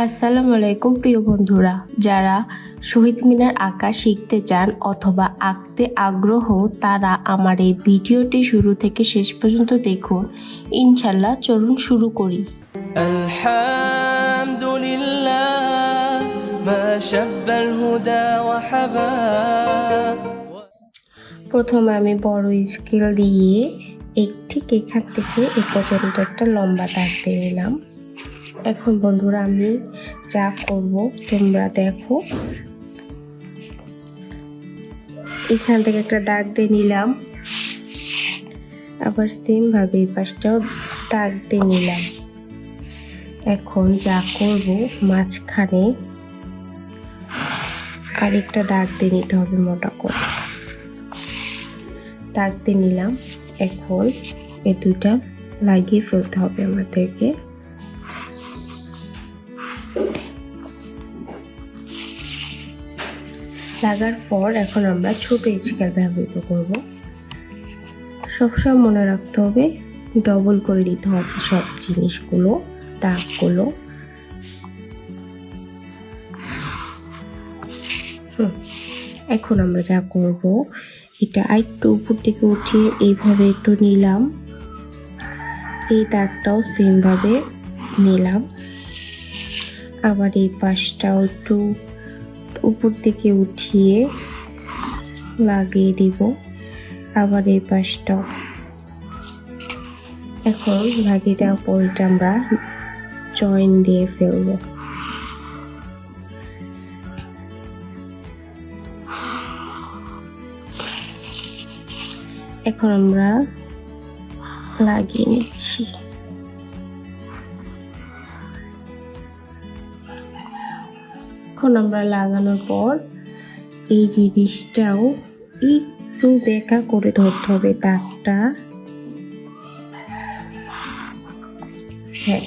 আসসালামু আলাইকুম প্রিয় বন্ধুরা। যারা শহীদ মিনার আঁকা শিখতে চান অথবা আঁকতে আগ্রহ তারা আমার এই ভিডিওটি শুরু থেকে শেষ পর্যন্ত দেখুন। ইনশাল্লাহ চলুন শুরু করি। প্রথমে আমি বড় স্কেল দিয়ে একটি এখান থেকে এ পর্যন্ত একটা লম্বা দাগ দিয়ে নিলাম এখন বন্ধুরা আমি যা করব, তোমরা দেখো। এখান থেকে একটা দাগ দিয়ে নিলাম। আবার সেম ভাবে এই পাশটাও দাগ দিয়ে নিলাম। এখন যা করব, মাঝখানে আরেকটা দাগ দিয়ে নিতে হবে মোটা করে। দাগ দিয়ে নিলাম। এখন এ দুইটা লাগিয়ে ফেলতে হবে আমাদেরকে। লাগার পর এখন আমরা ছোট স্কেল ব্যবহৃত করব। সবসময় মনে রাখতে হবে ডবল করে দিতে হবে সব জিনিসগুলো, দাগগুলো। এখন আমরা যা করব, এটা আরেকটু উপর থেকে উঠিয়ে এইভাবে একটু নিলাম। এই দাগটাও সেমভাবে নিলাম। আবার এই পাশটাও একটু উপর থেকে উঠিয়ে লাগিয়ে দিব। আবার এই পাশটাও এখন লাগিয়ে দেওয়ার পর এটা আমরা জয়েন দিয়ে ফেলব। এখন আমরা লাগিয়ে নিচ্ছি। আমরা লাগানোর পর এই জিনিসটাও একটু বেঁকা করে ধরতে হবে দাগটা। হ্যাঁ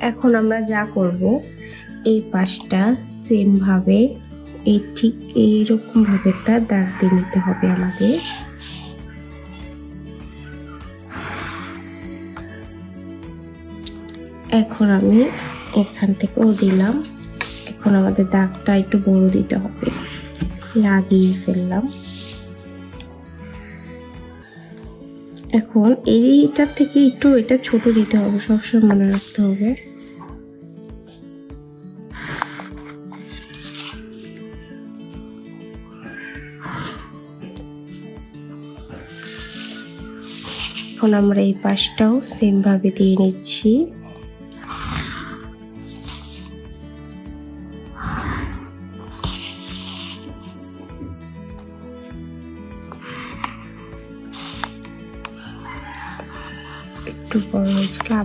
এখন আমরা যা করব, এই পাশটা সেমভাবে এই ঠিক এইরকম ভাবে একটা দাগ দিয়ে নিতে হবে আমাদের। এখন আমি এখান থেকেও দিলাম। এখন আমাদের দাগটা একটু বড় দিতে হবে। লাগিয়ে ফেললাম। এখন এইটার থেকে একটু এটা ছোট দিতে হবে, সবসময় মনে রাখতে হবে। এখন আমরা এই পাশটাও সেম ভাবে দিয়ে নিচ্ছি।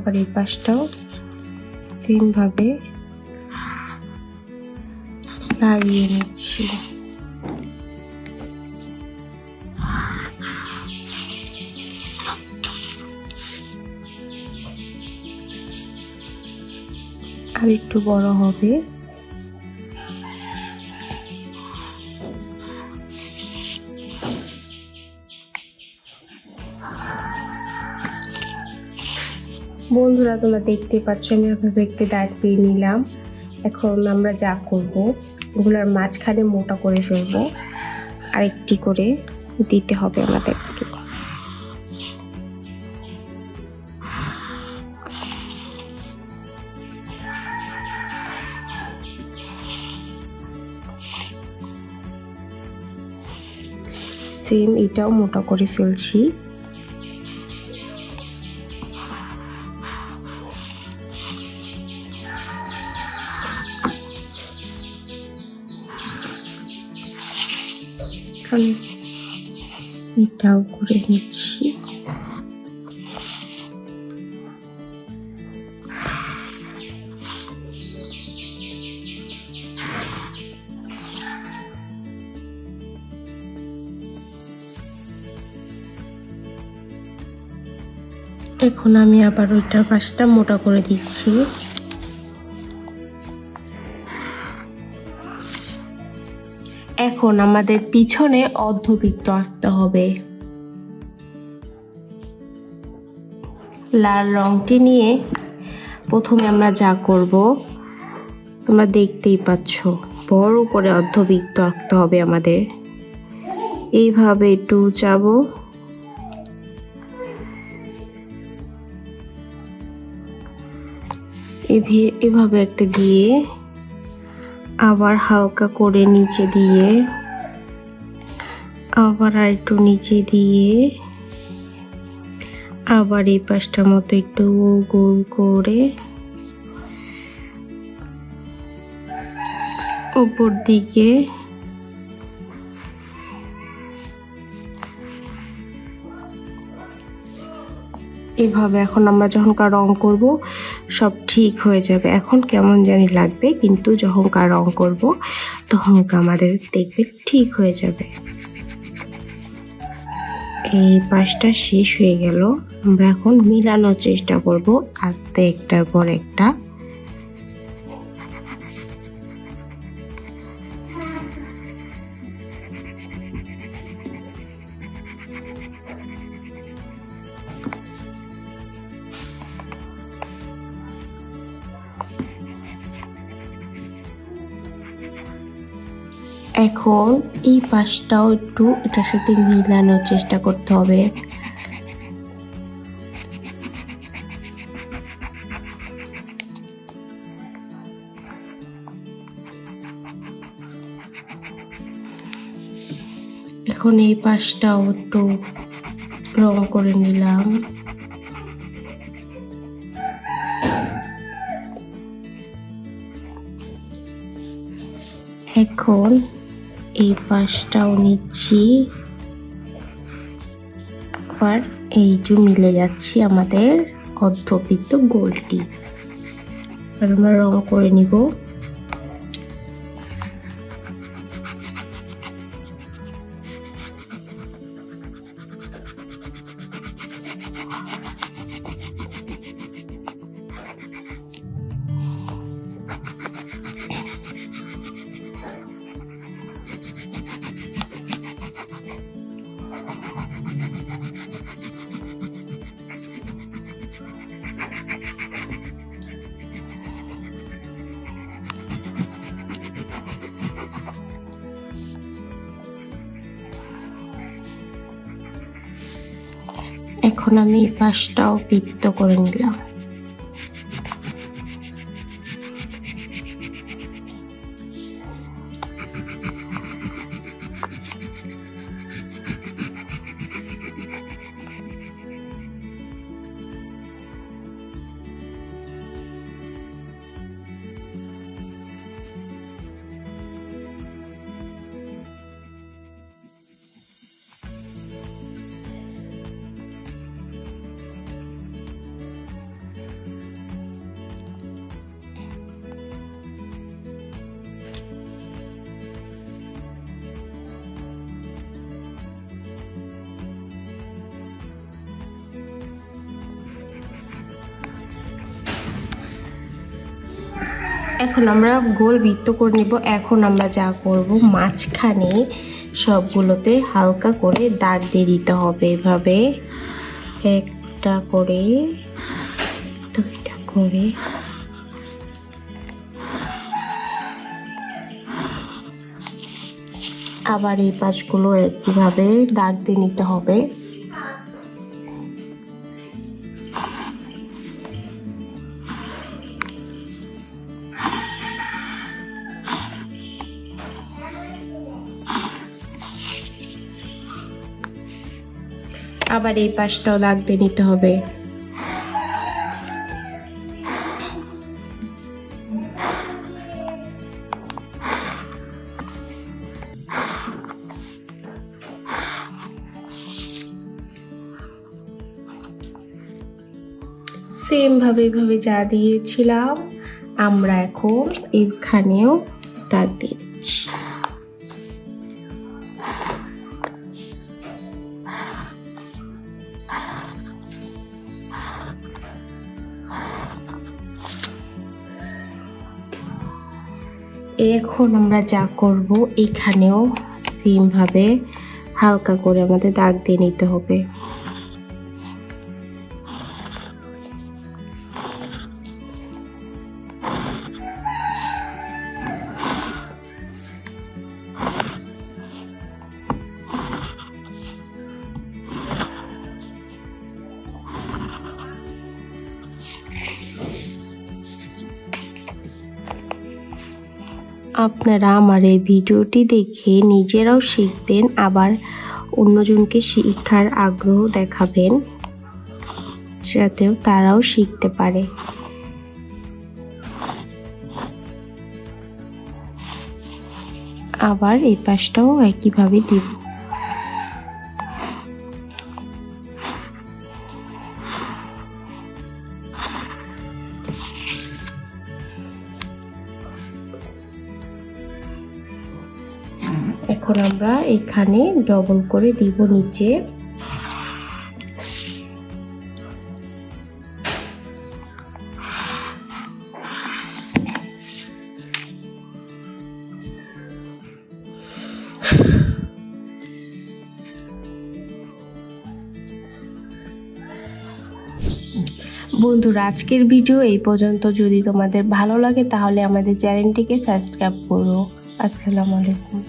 আবার এই পাশটাও সেম ভাবে লাগিয়ে নিচ্ছি। আর একটু বড় হবে। বন্ধুরা, তোমরা দেখতে পাচ্ছ, আমি এভাবে একটি দাগ দিয়ে নিলাম। এখন আমরা যা করব ওগুলোর মাঝখানে মোটা করে ফেলব। আরেকটি করে দিতে হবে আমাদেরকে। সেম এটাও মোটা করে ফেলছি। আমি এটাও করে নিচ্ছি। এখন আমি আবার ওইটার পাশটা মোটা করে দিচ্ছি। এখন আমাদের পিছনে অর্ধবৃত্ত আঁকতে হবে। লাল রংটি নিয়ে প্রথমে আমরা যা করব, তোমরা দেখতেই পাচ্ছ, বড় করে অর্ধবৃত্ত আঁকতে হবে আমাদের। এইভাবে একটু যাব এভি- এভাবে একটা দিয়ে আবার হালকা করে নিচে দিয়ে, আবার একটু নিচে দিয়ে, আবার এই পাশটার মতো একটু গোল করে উপর দিকে এভাবে এখন আমরা যখন কার রং করব সব ঠিক হয়ে যাবে। এখন কেমন জানি লাগবে, কিন্তু যখন কার রং করব তখন আমাদের দেখবে ঠিক হয়ে যাবে। এই পাশটা শেষ হয়ে গেল। আমরা এখন মিলানোর চেষ্টা করব আস্তে একটার পর একটা। এখন এই পাশটাও একটু এটার সাথে মিলানোর চেষ্টা করতে হবে। এখন এই পাশটাও একটু রং করে নিলাম। এখন এই পাশটাও নিচ্ছি। আবার এই যে মিলে যাচ্ছে আমাদের অর্ধবৃত্ত গোলটি। আর আমরা রং করে নিব। এখন আমি পাশটাও বৃত্ত করে নিলাম। এখন আমরা গোল বৃত্ত করে নিব। এখন আমরা যা করব, মাঝখানে সবগুলোতে হালকা করে দাগ দিয়ে দিতে হবে এভাবে। একটা করে দুইটা করে। আবার এই পাশগুলো একইভাবে দাগ দিয়ে নিতে হবে। আবার এই পাশটাও দিয়ে নিতে হবে। সেম ভাবে এইভাবে যা দিয়েছিলাম আমরা এখন এখানেও এখন আমরা যা করব এখানেও সেমভাবে হালকা করে আমাদের দাগ দিয়ে নিতে হবে। আপনারা আমার এই ভিডিওটি দেখে নিজেরাও শিখবেন, আবার অন্যজনকে শিক্ষার আগ্রহ দেখাবেন যাতেও তারাও শিখতে পারে। আবার এই পাশটাও একইভাবে দিব। এখন আমরা এখানে ডবল করে দিব নিচে। বন্ধুরা, আজকের ভিডিও এই পর্যন্ত। যদি তোমাদের ভালো লাগে, তাহলে আমাদের চ্যানেলটিকে সাবস্ক্রাইব করো। আসসালামু আলাইকুম।